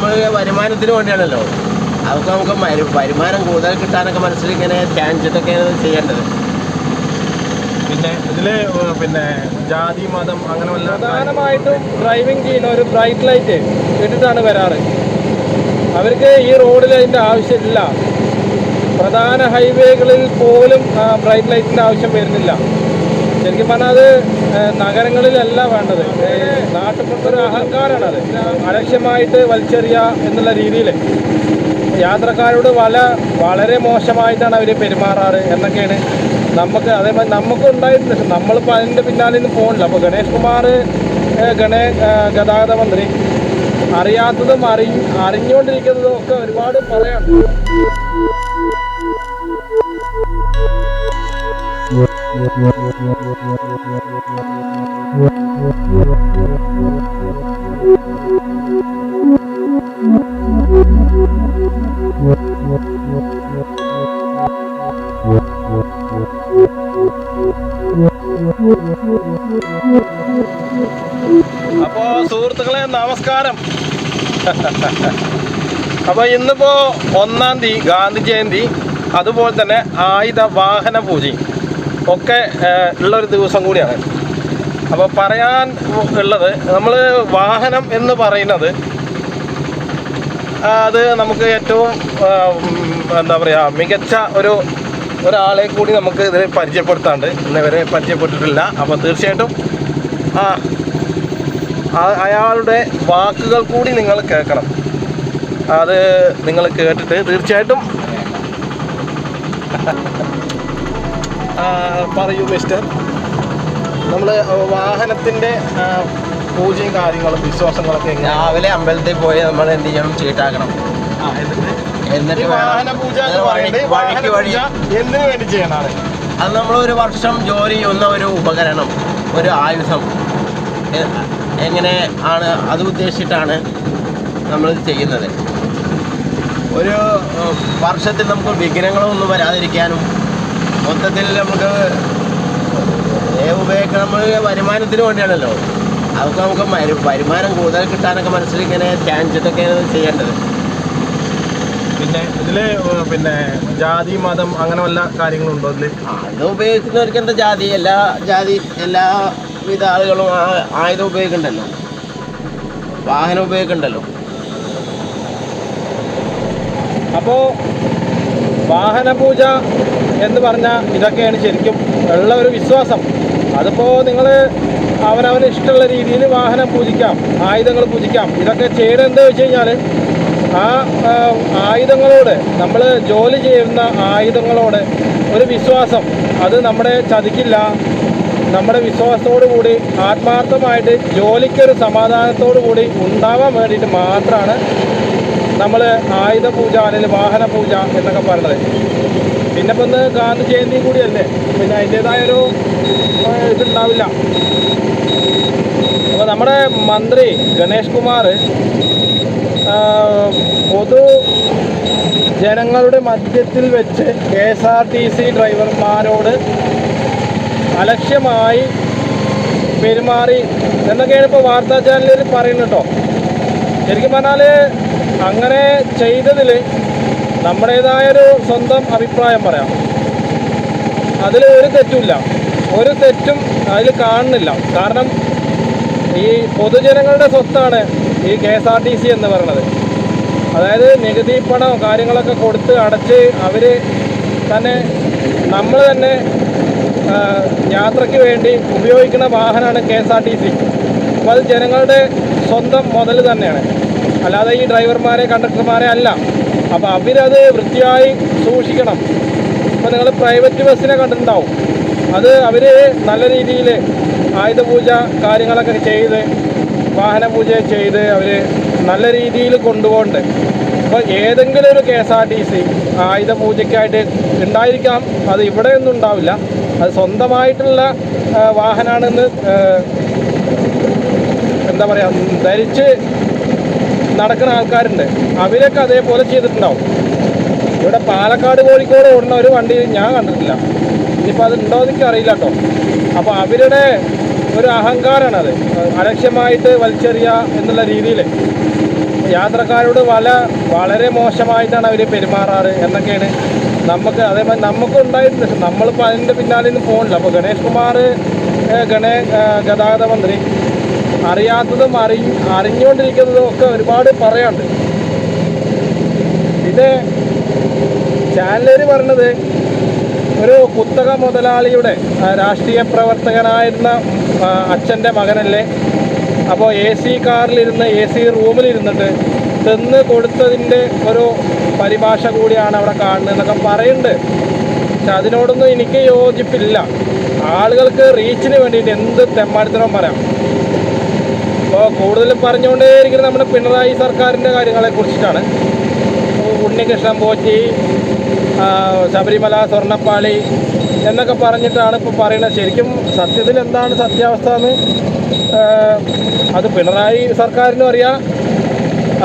നമ്മൾ വരുമാനത്തിന് വേണ്ടിയാണല്ലോ. അതൊക്കെ നമുക്ക് വരുമാനം കൂടുതൽ കിട്ടാനൊക്കെ മനസ്സിൽ ഇങ്ങനെ ധ്യാനിച്ചിട്ടൊക്കെയാണ് ഇത് ചെയ്യേണ്ടത്. പിന്നെ ഇതിൽ പിന്നെ ജാതി മതം അങ്ങനെ വല്ല പ്രധാനമായിട്ടും ഡ്രൈവിംഗ് ചെയ്യുന്ന ഒരു ബ്രൈറ്റ് ലൈറ്റ് ഇട്ടിട്ടാണ് വരാറ്. അവർക്ക് ഈ റോഡിൽ അതിന്റെ ആവശ്യമില്ല. പ്രധാന ഹൈവേകളിൽ പോലും ബ്രൈറ്റ് ലൈറ്റിന്റെ ആവശ്യം വരുന്നില്ല. ശരിക്കും പറഞ്ഞാൽ അത് നഗരങ്ങളിലല്ല വേണ്ടത്. ഏഹ്, നാട്ടുപുറത്ത് ഒരു അഹങ്കാരമാണ് അത്. അലക്ഷ്യമായിട്ട് വലിച്ചെറിയുക എന്നുള്ള രീതിയിൽ യാത്രക്കാരോട് വല വളരെ മോശമായിട്ടാണ് അവർ പെരുമാറാറ് എന്നൊക്കെയാണ് നമുക്ക് അതേമാതിരി നമുക്ക് ഉണ്ടായിട്ടുണ്ട്. നമ്മളിപ്പോൾ അതിന്റെ പിന്നാലെ നിന്ന് പോകണില്ല അപ്പോൾ ഗണേഷ് കുമാർ ഗണേ ഗതാഗത മന്ത്രി അറിയാത്തതും അറി അറിഞ്ഞുകൊണ്ടിരിക്കുന്നതും ഒക്കെ ഒരുപാട് പറയാം അപ്പോ സുഹൃത്തുക്കളെ നമസ്കാരം. അപ്പൊ ഇന്നിപ്പോ ഒന്നാം തീയതി ഗാന്ധി ജയന്തി അതുപോലെ തന്നെ ആയുധ വാഹന പൂജയും. ഒക്കെ ഉള്ളൊരു ദിവസം കൂടിയാണ്. അപ്പോൾ പറയാൻ ഉള്ളത് നമ്മൾ വാഹനം എന്ന് പറയുന്നത് അത് നമുക്ക് ഏറ്റവും എന്താ പറയുക മികച്ച ഒരു ഒരാളെ കൂടി നമുക്ക് ഇതിൽ പരിചയപ്പെടുത്താണ്ട് ഇന്നവരെ പരിചയപ്പെട്ടിട്ടില്ല. അപ്പോൾ തീർച്ചയായിട്ടും ആ അയാളുടെ വാക്കുകൾ കൂടി നിങ്ങൾ കേൾക്കണം. അത് നിങ്ങൾ കേട്ടിട്ട് തീർച്ചയായിട്ടും പറയൂ മിസ്റ്റർ നമ്മൾ വാഹനത്തിന്റെ പൂജയും കാര്യങ്ങളും വിശ്വാസങ്ങളൊക്കെ രാവിലെ അമ്പലത്തിൽ പോയി നമ്മൾ എന്ത് ചെയ്യണം? ചീട്ടാക്കണം. എന്നിട്ട്? വഴിക്ക് വഴി എന്തിനു വേണ്ടി അത് നമ്മൾ ഒരു വർഷം ജോലി ചെയ്യുന്ന ഒരു ഉപകരണം ഒരു ആയുധം. എങ്ങനെ ആണ് അത് ഉദ്ദേശിച്ചിട്ടാണ് നമ്മൾ ചെയ്യുന്നത്? ഒരു വർഷത്തിൽ നമുക്ക് വിഘ്നങ്ങളൊന്നും വരാതിരിക്കാനും മൊത്തത്തിൽ നമുക്ക് ഉപയോഗിക്കണം നമ്മൾ വരുമാനത്തിന് വേണ്ടിയാണല്ലോ. അതൊക്കെ നമുക്ക് വരുമാനം കൂടുതൽ കിട്ടാനൊക്കെ മനസ്സിൽ ഇങ്ങനെ ധ്യാനിച്ചിട്ടൊക്കെയാണ് ചെയ്യേണ്ടത്. പിന്നെ ഇതിൽ പിന്നെ ജാതി മതം അങ്ങനെ വല്ല കാര്യങ്ങളുണ്ടോ ഇതിൽ? ആ, അത് ഉപയോഗിക്കുന്നവർക്ക് എന്താ ജാതി? എല്ലാ ജാതി എല്ലാ വിധ ആളുകളും ആയുധം ഉപയോഗിക്കണ്ടല്ലോ. വാഹനം ഉപയോഗിക്കണ്ടല്ലോ. അപ്പോ വാഹന പൂജ എന്ന് പറഞ്ഞാൽ ഇതൊക്കെയാണ് ശരിക്കും ഉള്ള ഒരു വിശ്വാസം. അതിപ്പോൾ നിങ്ങൾ അവനവന് ഇഷ്ടമുള്ള രീതിയിൽ വാഹനം പൂജിക്കാം ആയുധങ്ങൾ പൂജിക്കാം ഇതൊക്കെ ചെയ്യണത് എന്താ വെച്ച് കഴിഞ്ഞാൽ ആ ആയുധങ്ങളോട് നമ്മൾ ജോലി ചെയ്യുന്ന ആയുധങ്ങളോട് ഒരു വിശ്വാസം. അത് നമ്മുടെ ചതിക്കില്ല. നമ്മുടെ വിശ്വാസത്തോടു കൂടി ആത്മാർത്ഥമായിട്ട് ജോലിക്കൊരു സമാധാനത്തോടു കൂടി ഉണ്ടാവാൻ വേണ്ടിയിട്ട് മാത്രമാണ് നമ്മൾ ആയുധ പൂജ അല്ലെങ്കിൽ വാഹന പൂജ എന്നൊക്കെ പറയുന്നത്. പിന്നെ ഇപ്പം ഇന്ന് ഗാന്ധി ജയന്തി കൂടിയല്ലേ? പിന്നെ അതിന്റേതായൊരു ഇതുണ്ടാവില്ല. അപ്പോൾ നമ്മുടെ മന്ത്രി ഗണേഷ് കുമാർ പൊതു ജനങ്ങളുടെ മധ്യത്തിൽ വെച്ച് K S R T C ഡ്രൈവർമാരോട് അലക്ഷ്യമായി പെരുമാറി എന്നൊക്കെയാണ് ഇപ്പോൾ വാർത്താ ചാനലിൽ പറയുന്നത് ശരിക്കും പറഞ്ഞാൽ അങ്ങനെ ചെയ്തതിൽ നമ്മുടേതായൊരു സ്വന്തം അഭിപ്രായം പറയാം. അതിൽ ഒരു തെറ്റുമില്ല. ഒരു തെറ്റും അതിൽ കാണുന്നില്ല. കാരണം ഈ പൊതുജനങ്ങളുടെ സ്വത്താണ് ഈ K S R T C എന്ന് പറയുന്നത്. അതായത് നികുതി പണം കാര്യങ്ങളൊക്കെ കൊടുത്ത് അടച്ച് അവർ തന്നെ നമ്മൾ തന്നെ യാത്രയ്ക്ക് വേണ്ടി ഉപയോഗിക്കുന്ന വാഹനമാണ് K S R T C. അപ്പോൾ അത് ജനങ്ങളുടെ സ്വന്തം മുതൽ തന്നെയാണ്. അല്ലാതെ ഈ ഡ്രൈവർമാരെ കണ്ടക്ടർമാരെ അല്ല. അപ്പോൾ അവരത് വൃത്തിയായി സൂക്ഷിക്കണം. ഇപ്പോൾ നിങ്ങൾ പ്രൈവറ്റ് ബസ്സിനെ കണ്ടിട്ടുണ്ടാവും. അത് അവർ നല്ല രീതിയിൽ ആയുധപൂജ കാര്യങ്ങളൊക്കെ ചെയ്ത് വാഹന പൂജ ചെയ്ത് അവർ നല്ല രീതിയിൽ കൊണ്ടുപോകണ്ട്. അപ്പോൾ ഏതെങ്കിലും ഒരു K S R T C ആയുധപൂജയ്ക്കായിട്ട് ഉണ്ടായിരിക്കാം. അത് ഇവിടെ ഒന്നും ഉണ്ടാവില്ല. അത് സ്വന്തമായിട്ടുള്ള വാഹനമാണെന്ന് എന്താ പറയുക ധരിച്ച് നടക്കുന്ന ആൾക്കാരുണ്ട്. അവരൊക്കെ അതേപോലെ ചെയ്തിട്ടുണ്ടാവും. ഇവിടെ പാലക്കാട് കോഴിക്കോട് ഓടുന്ന ഒരു വണ്ടി ഞാൻ കണ്ടിട്ടില്ല. ഇനിയിപ്പോൾ അത് ഉണ്ടോ എന്ന് അറിയില്ല കേട്ടോ. അപ്പോൾ അവരുടെ ഒരു അഹങ്കാരമാണ് അത് അലക്ഷ്യമായിട്ട് വലിച്ചെറിയുക എന്നുള്ള രീതിയിൽ യാത്രക്കാരോട് വല വളരെ മോശമായിട്ടാണ് അവർ പെരുമാറാറ് എന്നൊക്കെയാണ് നമുക്ക് അതേമാതിരി നമുക്കും ഉണ്ടായിട്ടുണ്ട്. നമ്മളിപ്പോൾ അതിന്റെ പിന്നാലെ ഒന്നും പോകണില്ല അപ്പോൾ ഗണേഷ് കുമാർ ഗണേ ഗതാഗത മന്ത്രി അറിയാത്തതും അറി അറിഞ്ഞുകൊണ്ടിരിക്കുന്നതും ഒക്കെ ഒരുപാട് പറയാണ്ട് പിന്നെ ചാനലര് പറഞ്ഞത് ഒരു കുത്തക മുതലാളിയുടെ രാഷ്ട്രീയ പ്രവർത്തകനായിരുന്ന അച്ഛന്റെ മകനല്ലേ? അപ്പോൾ എ സി കാറിലിരുന്ന് എ സി റൂമിലിരുന്നിട്ട് തിന്ന് കൊടുത്തതിന്റെ ഒരു പരിഭാഷ കൂടിയാണ് അവിടെ കാണുന്നത് എന്നൊക്കെ പറയുന്നുണ്ട്. പക്ഷെ അതിനോടൊന്നും എനിക്ക് യോജിപ്പില്ല. ആളുകൾക്ക് റീച്ചിന് വേണ്ടിയിട്ട് എന്ത് തെമ്മാടിത്തരം പറയാം? ഇപ്പോൾ കൂടുതൽ പറഞ്ഞുകൊണ്ടേയിരിക്കുന്നത് നമ്മുടെ പിണറായി സർക്കാരിന്റെ കാര്യങ്ങളെ കുറിച്ചിട്ടാണ്. ഉണ്ണികൃഷ്ണൻ പോറ്റി ശബരിമല സ്വർണപ്പാളി എന്നൊക്കെ പറഞ്ഞിട്ടാണ് ഇപ്പോൾ പറയുന്നത്. ശരിക്കും സത്യത്തിൽ എന്താണ് സത്യാവസ്ഥ എന്ന് അത് പിണറായി സർക്കാരിനും അറിയാം.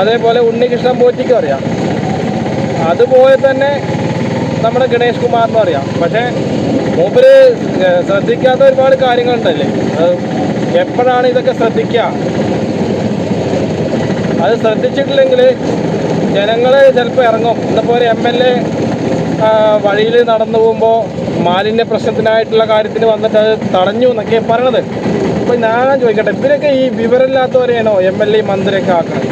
അതേപോലെ ഉണ്ണികൃഷ്ണൻ പോറ്റിക്കും അറിയാം. അതുപോലെ തന്നെ നമ്മുടെ ഗണേഷ് കുമാറിനും അറിയാം. പക്ഷേ മൂപ്പര് ശ്രദ്ധിക്കാത്ത ഒരുപാട് കാര്യങ്ങളുണ്ടല്ലേ? എപ്പോഴാണ് ഇതൊക്കെ ശ്രദ്ധിക്കുക? അത് ശ്രദ്ധിച്ചിട്ടില്ലെങ്കിൽ ജനങ്ങൾ ചിലപ്പോൾ ഇറങ്ങും. ഇന്നിപ്പോൾ ഒരു എം എൽ എ വഴിയിൽ നടന്നു പോകുമ്പോൾ മാലിന്യ പ്രശ്നത്തിനായിട്ടുള്ള കാര്യത്തിന് വന്നിട്ട് അത് തടഞ്ഞു എന്നൊക്കെ പറയണത്. അപ്പോൾ ഞാൻ ചോദിക്കട്ടെ ഇവരൊക്കെ ഈ വിവരമില്ലാത്തവരെയാണോ എം എൽ എ മന്ത്രിയൊക്കെ ആക്കുന്നത്?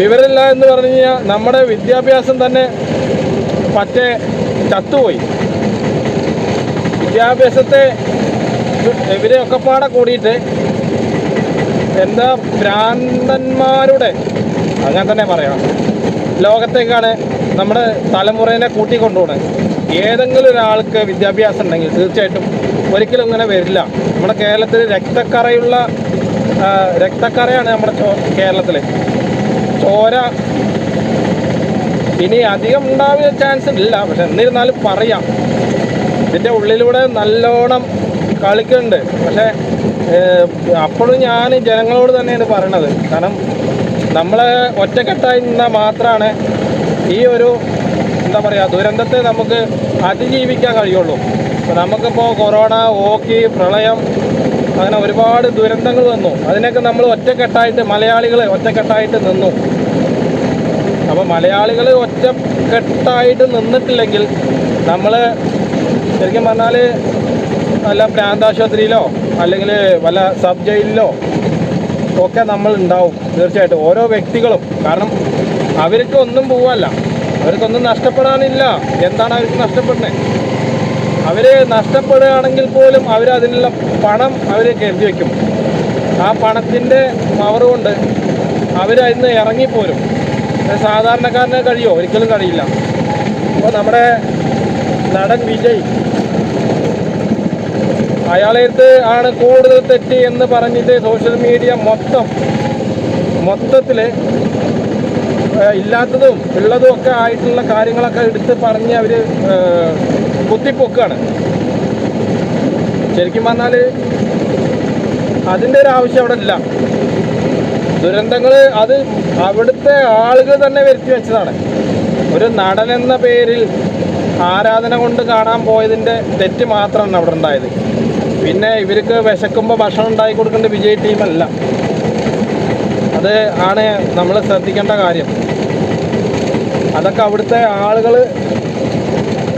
വിവരമില്ല എന്ന് പറഞ്ഞു കഴിഞ്ഞാൽ നമ്മുടെ വിദ്യാഭ്യാസം തന്നെ പറ്റേ ചത്തുപോയി. വിദ്യാഭ്യാസത്തെ ഇവരെ ഒക്കെ പാടെ കൂടിയിട്ട് എന്താ ഭ്രാന്തന്മാരുടെ അങ്ങനെ തന്നെ പറയാം. ലോകത്തേക്കാണ് നമ്മുടെ തലമുറേനെ കൂട്ടിക്കൊണ്ടുപോണ്. ഏതെങ്കിലും ഒരാൾക്ക് വിദ്യാഭ്യാസം ഉണ്ടെങ്കിൽ തീർച്ചയായിട്ടും ഒരിക്കലും ഇങ്ങനെ വരില്ല. നമ്മുടെ കേരളത്തിൽ രക്തക്കറയുള്ള രക്തക്കറയാണ് നമ്മുടെ കേരളത്തിൽ ചോര ഇനി അധികം ഉണ്ടാവുന്ന ചാൻസ് ഇല്ല. പക്ഷെ എന്നിരുന്നാലും പറയാം. ഇതിന്റെ ഉള്ളിലൂടെ നല്ലോണം കളിക്കുന്നുണ്ട് പക്ഷേ അപ്പോഴും ഞാൻ ജനങ്ങളോട് തന്നെയാണ് പറയണത്. കാരണം നമ്മൾ ഒറ്റക്കെട്ടായി നിന്നാൽ മാത്രമാണ് ഈ ഒരു എന്താ പറയുക ദുരന്തത്തെ നമുക്ക് അതിജീവിക്കാൻ കഴിയുള്ളൂ. ഇപ്പോൾ നമുക്കിപ്പോൾ കൊറോണ ഓക്കി പ്രളയം അങ്ങനെ ഒരുപാട് ദുരന്തങ്ങൾ വന്നു. അതിനൊക്കെ നമ്മൾ ഒറ്റക്കെട്ടായിട്ട് മലയാളികൾ ഒറ്റക്കെട്ടായിട്ട് നിന്നു. അപ്പോൾ മലയാളികൾ ഒറ്റക്കെട്ടായിട്ട് നിന്നിട്ടില്ലെങ്കിൽ നമ്മൾ ശരിക്കും പറഞ്ഞാൽ വല്ല പ്രാന്താശുപത്രിയിലോ അല്ലെങ്കിൽ വല്ല സബ് ജയിലിലോ ഒക്കെ നമ്മൾ ഉണ്ടാവും തീർച്ചയായിട്ടും. ഓരോ വ്യക്തികളും. കാരണം അവർക്ക് ഒന്നും പോവല്ല. അവർക്കൊന്നും നഷ്ടപ്പെടാനില്ല. എന്താണ് അവർക്ക് നഷ്ടപ്പെടുന്നത്? അവർ നഷ്ടപ്പെടുകയാണെങ്കിൽ പോലും അവർ അതിനുള്ള പണം അവർ കരുതി വയ്ക്കും. ആ പണത്തിന്റെ പവർ കൊണ്ട് അവരതിന്ന് ഇറങ്ങിപ്പോരും. സാധാരണക്കാരന് കഴിയുമോ ഒരിക്കലും കഴിയില്ല. അപ്പോൾ നമ്മുടെ നടൻ വിജയ് അയാളെ ആണ് കൂടുതൽ തെറ്റ് എന്ന് പറഞ്ഞിട്ട് സോഷ്യൽ മീഡിയ മൊത്തം മൊത്തത്തിൽ ഇല്ലാത്തതും ഉള്ളതും ഒക്കെ ആയിട്ടുള്ള കാര്യങ്ങളൊക്കെ എടുത്ത് പറഞ്ഞ് അവർ കുത്തിപ്പൊക്കുകയാണ് ശരിക്കും പറഞ്ഞാൽ അതിന്റെ ഒരു ആവശ്യം അവിടെ ഇല്ല. ദുരന്തങ്ങൾ അത് അവിടുത്തെ ആളുകൾ തന്നെ വരുത്തി വെച്ചതാണ്. ഒരു നടൻ എന്ന പേരിൽ ആരാധന കൊണ്ട് കാണാൻ പോയതിന്റെ തെറ്റ് മാത്രമാണ് അവിടെ ഉണ്ടായത്. പിന്നെ ഇവർക്ക് വിശക്കുമ്പോൾ ഭക്ഷണം ഉണ്ടാക്കി കൊടുക്കേണ്ട വിജയ് ടീമല്ല. അത് ആണ് നമ്മൾ ശ്രദ്ധിക്കേണ്ട കാര്യം. അതൊക്കെ അവിടുത്തെ ആളുകൾ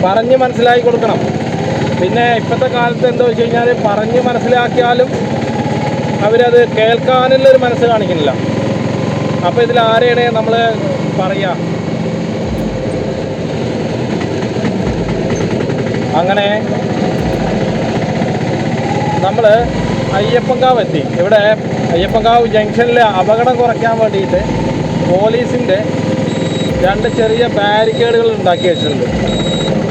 പറഞ്ഞ് മനസ്സിലാക്കി കൊടുക്കണം. പിന്നെ ഇപ്പോഴത്തെ കാലത്ത് എന്താ വെച്ച് കഴിഞ്ഞാൽ പറഞ്ഞ് മനസ്സിലാക്കിയാലും അവരത് കേൾക്കാനുള്ളൊരു മനസ്സ് കാണിക്കുന്നില്ല. അപ്പോൾ ഇതിൽ ആരെയാണ് നമ്മൾ പറയുക അങ്ങനെ നമ്മൾ അയ്യപ്പങ്കാവ് എത്തി ഇവിടെ അയ്യപ്പങ്കാവ് ജംഗ്ഷനിൽ അപകടം കുറയ്ക്കാൻ വേണ്ടിയിട്ട് പോലീസിന്റെ രണ്ട് ചെറിയ ബാരിക്കേഡുകൾ ഉണ്ടാക്കി വെച്ചിട്ടുണ്ട്.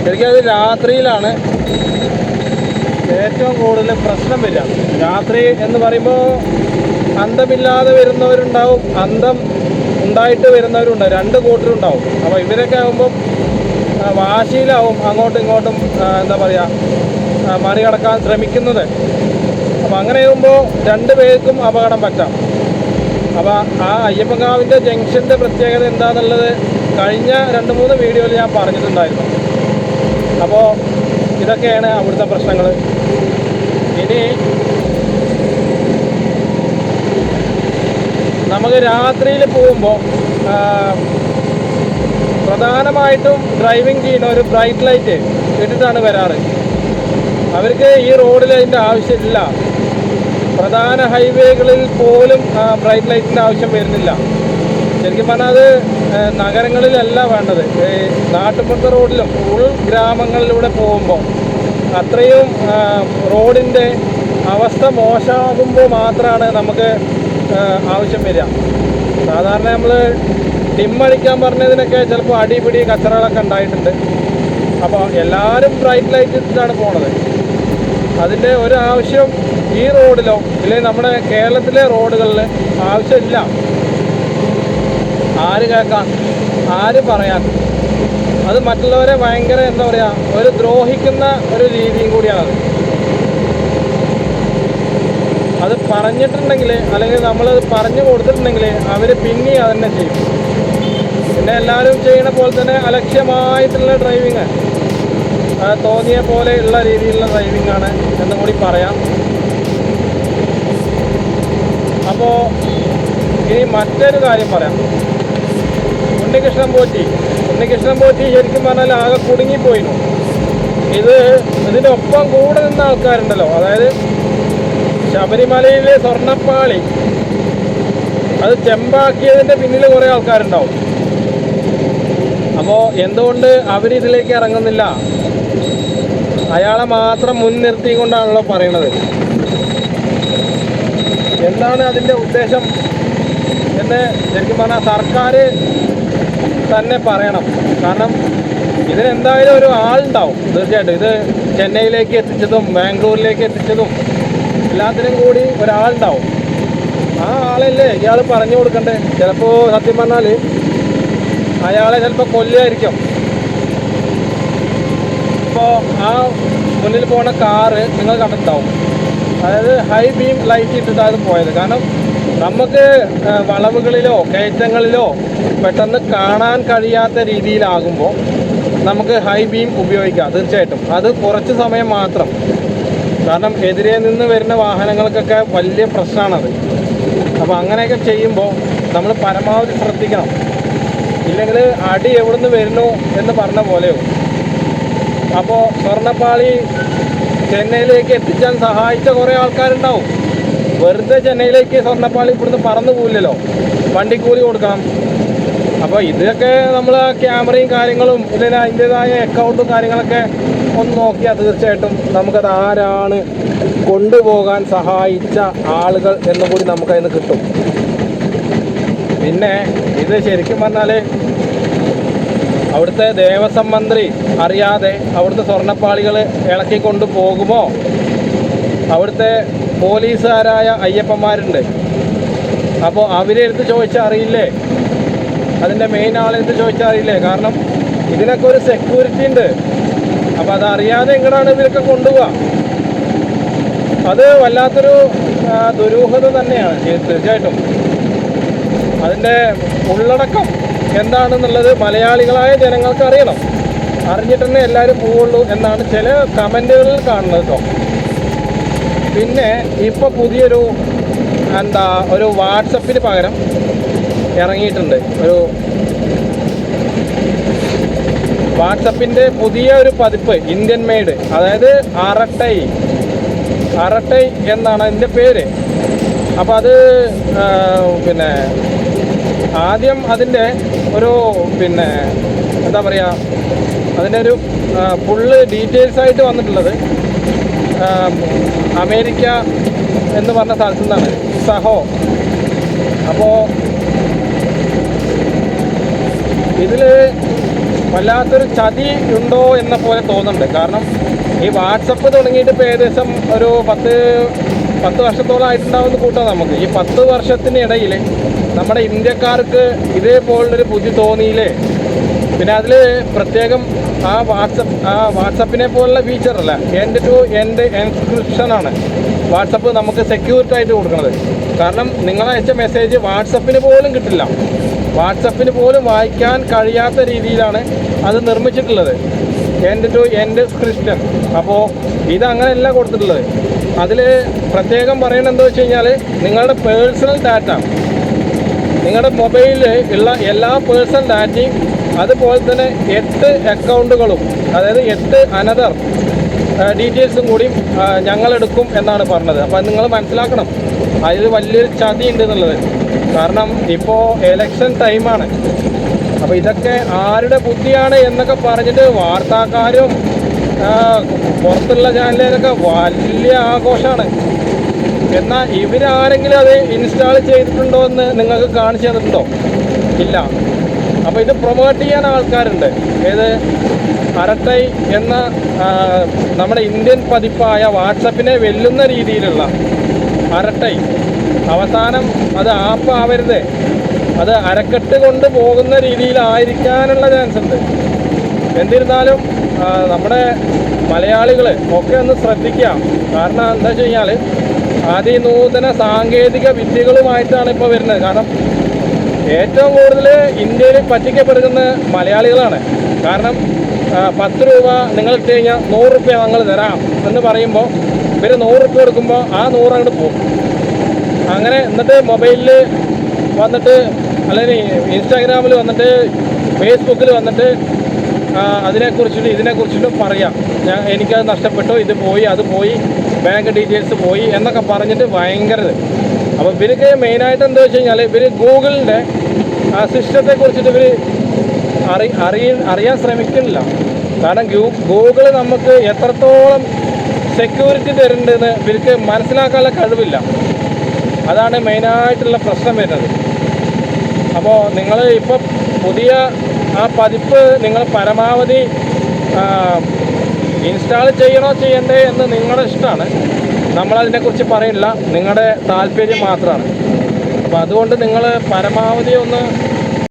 ശരിക്കും അത് രാത്രിയിലാണ് ഏറ്റവും കൂടുതൽ പ്രശ്നം വരിക. രാത്രി എന്ന് പറയുമ്പോൾ അന്തമില്ലാതെ വരുന്നവരുണ്ടാവും അന്തം ഉണ്ടായിട്ട് വരുന്നവരുണ്ടാവും രണ്ട് കൂട്ടരുണ്ടാവും. അപ്പോൾ ഇവരൊക്കെ ആകുമ്പം വാശിയിലാവും അങ്ങോട്ടും ഇങ്ങോട്ടും എന്താ പറയുക മറികടക്കാൻ ശ്രമിക്കുന്നത്. അപ്പോൾ അങ്ങനെ ആകുമ്പോൾ രണ്ട് പേർക്കും അപകടം പറ്റാം. അപ്പോൾ ആ അയ്യപ്പങ്കാവിന്റെ ജംഗ്ഷന്റെ പ്രത്യേകത എന്താണെന്നുള്ളത് കഴിഞ്ഞ രണ്ട് മൂന്ന് വീഡിയോയിൽ ഞാൻ പറഞ്ഞിട്ടുണ്ടായിരുന്നു. അപ്പോൾ ഇതൊക്കെയാണ് അവിടുത്തെ പ്രശ്നങ്ങൾ. ഇനി നമുക്ക് രാത്രിയിൽ പോകുമ്പോൾ പ്രധാനമായിട്ടും ഡ്രൈവിംഗ് ചെയ്യുന്ന ഒരു ബ്രൈറ്റ് ലൈറ്റ് ഇട്ടിട്ടാണ് വരാറ്. അവർക്ക് ഈ റോഡിൽ അതിന്റെ ആവശ്യമില്ല. പ്രധാന ഹൈവേകളിൽ പോലും ബ്രൈറ്റ് ലൈറ്റിന്റെ ആവശ്യം വരുന്നില്ല. ശരിക്കും പറഞ്ഞാൽ അത് നഗരങ്ങളിലല്ല വേണ്ടത്. നാട്ടുപുറത്തെ റോഡിലും ഉൾഗ്രാമങ്ങളിലൂടെ പോകുമ്പോൾ അത്രയും റോഡിന്റെ അവസ്ഥ മോശമാകുമ്പോൾ മാത്രമാണ് നമുക്ക് ആവശ്യം വരിക. സാധാരണ നമ്മൾ ഡിമ്മടിക്കാൻ പറഞ്ഞതിനൊക്കെ ചിലപ്പോൾ അടിപിടി കച്ചറകളൊക്കെ ഉണ്ടായിട്ടുണ്ട്. അപ്പോൾ എല്ലാവരും ബ്രൈറ്റ് ലൈറ്റ് ഇട്ടിട്ടാണ് പോണത്. അതിന്റെ ഒരാവശ്യം ഈ റോഡിലോ ഇല്ലെങ്കിൽ നമ്മുടെ കേരളത്തിലെ റോഡുകളിൽ ആവശ്യമില്ല. ആര് കേൾക്കാൻ ആര് പറയാൻ? അത് മറ്റുള്ളവരെ ഭയങ്കര എന്താ പറയുക ഒരു ദ്രോഹിക്കുന്ന ഒരു രീതിയും കൂടിയാണത്. അത് പറഞ്ഞിട്ടുണ്ടെങ്കിൽ അല്ലെങ്കിൽ നമ്മളത് പറഞ്ഞു കൊടുത്തിട്ടുണ്ടെങ്കിൽ അവർ പിന്നെ അതന്നെ ചെയ്യും. പിന്നെ എല്ലാവരും ചെയ്യണ പോലെ തന്നെ അലക്ഷ്യമായിട്ടുള്ള ഡ്രൈവിങ് തോന്നിയ പോലെയുള്ള രീതിയിലുള്ള ഡ്രൈവിംഗ് ആണ് എന്നും കൂടി പറയാം. അപ്പോൾ ഇനി മറ്റൊരു കാര്യം പറയാം. ഉണ്ണികൃഷ്ണൻ പോറ്റി ഉണ്ണികൃഷ്ണൻ പോറ്റി ശരിക്കും പറഞ്ഞാൽ ആകെ കുടുങ്ങിപ്പോയിരുന്നു ഇത് ഇതിനൊപ്പം കൂടെ നിന്ന ആൾക്കാരുണ്ടല്ലോ. അതായത് ശബരിമലയിലെ സ്വർണപ്പാളി. അത് ചെമ്പാക്കിയതിന്റെ പിന്നിൽ കുറേ ആൾക്കാരുണ്ടാവും. അപ്പോൾ എന്തുകൊണ്ട് അവരിതിലേക്ക് ഇറങ്ങുന്നില്ല? അയാളെ മാത്രം മുൻനിർത്തിക്കൊണ്ടാണല്ലോ പറയണത്. എന്താണ് അതിന്റെ ഉദ്ദേശം എന്ന് ശരിക്കും പറഞ്ഞാൽ സർക്കാർ തന്നെ പറയണം. കാരണം ഇതിനെന്തായാലും ഒരു ആളുണ്ടാവും തീർച്ചയായിട്ടും. ഇത് ചെന്നൈയിലേക്ക് എത്തിച്ചതും ബാംഗ്ലൂരിലേക്ക് എത്തിച്ചതും എല്ലാത്തിനും കൂടി ഒരാളുണ്ടാവും. ആ ആളല്ലേ ഇയാൾ പറഞ്ഞു കൊടുക്കണ്ടേ? ചിലപ്പോൾ സത്യം പറഞ്ഞാൽ അയാളെ ചിലപ്പോൾ കൊല്ലുമായിരിക്കും ഇപ്പോൾ ആ മുന്നിൽ പോണ കാറ് നിങ്ങൾ കണ്ടിട്ടുണ്ടാവും. അതായത് ഹൈ ബീം ലൈറ്റ് ഇട്ടിട്ടാണ് പോയത്. കാരണം നമുക്ക് വളവുകളിലോ കയറ്റങ്ങളിലോ പെട്ടെന്ന് കാണാൻ കഴിയാത്ത രീതിയിലാകുമ്പോൾ നമുക്ക് ഹൈ ബീം ഉപയോഗിക്കാം തീർച്ചയായിട്ടും. അത് കുറച്ച് സമയം മാത്രം. കാരണം എതിരെ നിന്ന് വരുന്ന വാഹനങ്ങൾക്കൊക്കെ വലിയ പ്രശ്നമാണത് അപ്പോൾ അങ്ങനെയൊക്കെ ചെയ്യുമ്പോൾ നമ്മൾ പരമാവധി ശ്രദ്ധിക്കണം. ഇല്ലെങ്കിൽ അടി എവിടുന്ന് വരുന്നു എന്ന് പറഞ്ഞ പോലെയോ അപ്പോൾ സ്വർണപ്പാളി ചെന്നൈയിലേക്ക് എത്തിച്ചാൽ സഹായിച്ച കുറേ ആൾക്കാരുണ്ടാവും. വെറുതെ ചെന്നൈയിലേക്ക് സ്വർണപ്പാളി ഇവിടുന്ന് പറന്നു പോവില്ലല്ലോ. വണ്ടിക്കൂലി കൊടുക്കണം. അപ്പോൾ ഇതൊക്കെ നമ്മൾ ക്യാമറയും കാര്യങ്ങളും ഇല്ലെങ്കിൽ അതിന്റെതായ അക്കൗണ്ടും കാര്യങ്ങളൊക്കെ ഒന്ന് നോക്കിയാൽ തീർച്ചയായിട്ടും നമുക്കത് ആരാണ് കൊണ്ടുപോകാൻ സഹായിച്ച ആളുകൾ എന്നുകൂടി നമുക്കതിന് കിട്ടും. പിന്നെ ഇത് ശരിക്കും പറഞ്ഞാൽ അവിടുത്തെ ദേവസ്വം മന്ത്രി അറിയാതെ അവിടുത്തെ സ്വർണപ്പാളികൾ ഇളക്കി കൊണ്ടു പോകുമോ? അവിടുത്തെ പോലീസുകാരായ അയ്യപ്പന്മാരുണ്ട്. അപ്പോൾ അവരെ എടുത്ത് ചോദിച്ചാൽ അറിയില്ലേ? അതിന്റെ മെയിൻ ആളെടുത്ത് ചോദിച്ചാൽ അറിയില്ലേ? കാരണം ഇതിനൊക്കെ ഒരു സെക്യൂരിറ്റി ഉണ്ട്. അപ്പോൾ അതറിയാതെ എങ്ങനെയാണ് ഇവരൊക്കെ കൊണ്ടുപോവുക അത് വല്ലാത്തൊരു ദുരൂഹത തന്നെയാണ്. തീർച്ചയായിട്ടും. അതിന്റെ ഉള്ളടക്കം എന്താണെന്നുള്ളത് മലയാളികളായ ജനങ്ങൾക്ക് അറിയണം. അറിഞ്ഞിട്ട് തന്നെ എല്ലാവരും പോവുള്ളൂ എന്നാണ് ചില കമന്റുകളിൽ കാണുന്നത് കേട്ടോ. പിന്നെ ഇപ്പോൾ പുതിയൊരു എന്താ ഒരു വാട്സപ്പിന് പകരം ഇറങ്ങിയിട്ടുണ്ട്. ഒരു വാട്സപ്പിന്റെ പുതിയ ഒരു പതിപ്പ് ഇന്ത്യൻ മെയ്ഡ്. അതായത് അറട്ടൈ. അറട്ടൈ എന്നാണ് അതിന്റെ പേര്. അപ്പോൾ അത് പിന്നെ ആദ്യം അതിന്റെ ഒരു പിന്നെ എന്താ പറയുക അതിന്റെ ഒരു ഫുള്ള് ഡീറ്റെയിൽസ് ആയിട്ട് വന്നിട്ടുള്ളത് അമേരിക്ക എന്ന് പറഞ്ഞ സ്ഥലത്തു നിന്നാണ്. സഹോ. അപ്പോൾ ഇതിൽ വല്ലാത്തൊരു ചതി ഉണ്ടോ എന്ന പോലെ തോന്നുന്നുണ്ട്. കാരണം ഈ വാട്സപ്പ് തുടങ്ങിയിട്ട് ഇപ്പോൾ ഏകദേശം ഒരു പത്ത് പത്ത് വർഷത്തോളം ആയിട്ടുണ്ടാവുമെന്ന് കൂട്ടാണ് നമുക്ക്. ഈ പത്ത് വർഷത്തിനിടയിൽ നമ്മുടെ ഇന്ത്യക്കാർക്ക് ഇതേപോലുള്ളൊരു ബുദ്ധി തോന്നിയില്ലേ? പിന്നെ അതിൽ പ്രത്യേകം ആ വാട്സപ്പ് ആ വാട്സപ്പിനെ പോലുള്ള ഫീച്ചറല്ല എന്റെ ടു എന്റെ എൻക്രിപ്ഷനാണ് വാട്സപ്പ് നമുക്ക് സെക്യൂരിറ്റി ആയിട്ട് കൊടുക്കുന്നത് കാരണം നിങ്ങളയച്ച മെസ്സേജ് വാട്സപ്പിന് പോലും കിട്ടില്ല. വാട്സപ്പിന് പോലും വായിക്കാൻ കഴിയാത്ത രീതിയിലാണ് അത് നിർമ്മിച്ചിട്ടുള്ളത്. എന്റെ ടു എന്റെ ക്രിസ്ത്യൻ അപ്പോൾ ഇതങ്ങനെയല്ല കൊടുത്തിട്ടുള്ളത്. അതിൽ പ്രത്യേകം പറയണത് എന്താ വെച്ച് കഴിഞ്ഞാൽ നിങ്ങളുടെ പേഴ്സണൽ ഡാറ്റ നിങ്ങളുടെ മൊബൈലിൽ ഉള്ള എല്ലാ പേഴ്സണൽ ഡാറ്റയും അതുപോലെ തന്നെ എട്ട് അക്കൗണ്ടുകളും അതായത് എട്ട് അനദർ ഡീറ്റെയിൽസും കൂടി ഞങ്ങളെടുക്കും എന്നാണ് പറഞ്ഞത്. അപ്പം നിങ്ങൾ മനസ്സിലാക്കണം. അതിൽ വലിയൊരു ചതി ഉണ്ട് എന്നുള്ളത്. കാരണം ഇപ്പോൾ എലക്ഷൻ ടൈമാണ് അപ്പോൾ ഇതൊക്കെ ആരുടെ ബുദ്ധിയാണ് എന്നൊക്കെ പറഞ്ഞിട്ട് വാർത്താക്കാരും പുറത്തുള്ള ചാനലുകാരൊക്കെ വലിയ ആഘോഷമാണ് എന്നാൽ ഇവരാരെങ്കിലും അത് ഇൻസ്റ്റാൾ ചെയ്തിട്ടുണ്ടോ എന്ന് നിങ്ങൾക്ക് കാണിച്ചു തന്നിട്ടുണ്ടോ? ഇല്ല. അപ്പോൾ ഇത് പ്രൊമോട്ട് ചെയ്യാൻ ആൾക്കാരുണ്ട്. ഏത്? അരട്ടൈ എന്ന നമ്മുടെ ഇന്ത്യൻ പതിപ്പായ വാട്സപ്പിനെ വെല്ലുന്ന രീതിയിലുള്ള അരട്ടൈ. അവസാനം അത് ആപ്പ് ആവരുത്. അത് അരക്കെട്ട് കൊണ്ട് പോകുന്ന രീതിയിലായിരിക്കാനുള്ള ചാൻസ് ഉണ്ട്. എന്നിരുന്നാലും നമ്മുടെ മലയാളികൾ ഒക്കെ ഒന്ന് ശ്രദ്ധിക്കാം കാരണം എന്താ വെച്ച് കഴിഞ്ഞാൽ അതിനൂതന സാങ്കേതിക വിദ്യകളുമായിട്ടാണ് ഇപ്പോൾ വരുന്നത്. കാരണം ഏറ്റവും കൂടുതൽ ഇന്ത്യയിൽ പറ്റിക്കപ്പെടുന്ന മലയാളികളാണ്. കാരണം പത്ത് രൂപ നിങ്ങൾ ഇട്ട് കഴിഞ്ഞാൽ നൂറ് റുപ്യ ഞങ്ങൾ തരാം എന്ന് പറയുമ്പോൾ ഇവർ നൂറ് റുപ്യ കൊടുക്കുമ്പോൾ ആ നൂറ് അങ്ങോട്ട് പോകും. അങ്ങനെ എന്നിട്ട് മൊബൈലിൽ വന്നിട്ട് അല്ലെങ്കിൽ ഇൻസ്റ്റാഗ്രാമിൽ വന്നിട്ട് ഫേസ്ബുക്കിൽ വന്നിട്ട് അതിനെക്കുറിച്ചിട്ട് ഇതിനെക്കുറിച്ചിട്ടും പറയാം. ഞാൻ എനിക്കത് നഷ്ടപ്പെട്ടു ഇത് പോയി അത് പോയി. ബാങ്ക് ഡീറ്റെയിൽസ് പോയി എന്നൊക്കെ പറഞ്ഞിട്ട് ഭയങ്കര. അപ്പോൾ ഇവർക്ക് മെയിനായിട്ട് എന്താ വെച്ച് കഴിഞ്ഞാൽ ഇവർ ഗൂഗിളിന്റെ ആ സിസ്റ്റത്തെ കുറിച്ചിട്ട് ഇവർ അറി അറിയ അറിയാൻ ശ്രമിക്കുന്നില്ല. കാരണം ഗൂഗിൾ നമുക്ക് എത്രത്തോളം സെക്യൂരിറ്റി തരുന്നുണ്ടെന്ന് ഇവർക്ക് മനസ്സിലാക്കാനുള്ള കഴിവില്ല. അതാണ് മെയിനായിട്ടുള്ള പ്രശ്നം വരുന്നത്. അപ്പോൾ നിങ്ങൾ ഇപ്പോൾ പുതിയ ആ പതിപ്പ് നിങ്ങൾ പരമാവധി ഇൻസ്റ്റാൾ ചെയ്യണോ ചെയ്യണ്ടേ എന്ന് നിങ്ങളുടെ ഇഷ്ടമാണ്. നമ്മളതിനെക്കുറിച്ച് പറയില്ല. നിങ്ങളുടെ താല്പര്യം മാത്രമാണ്. അപ്പോൾ അതുകൊണ്ട് നിങ്ങൾ പരമാവധി ഒന്ന്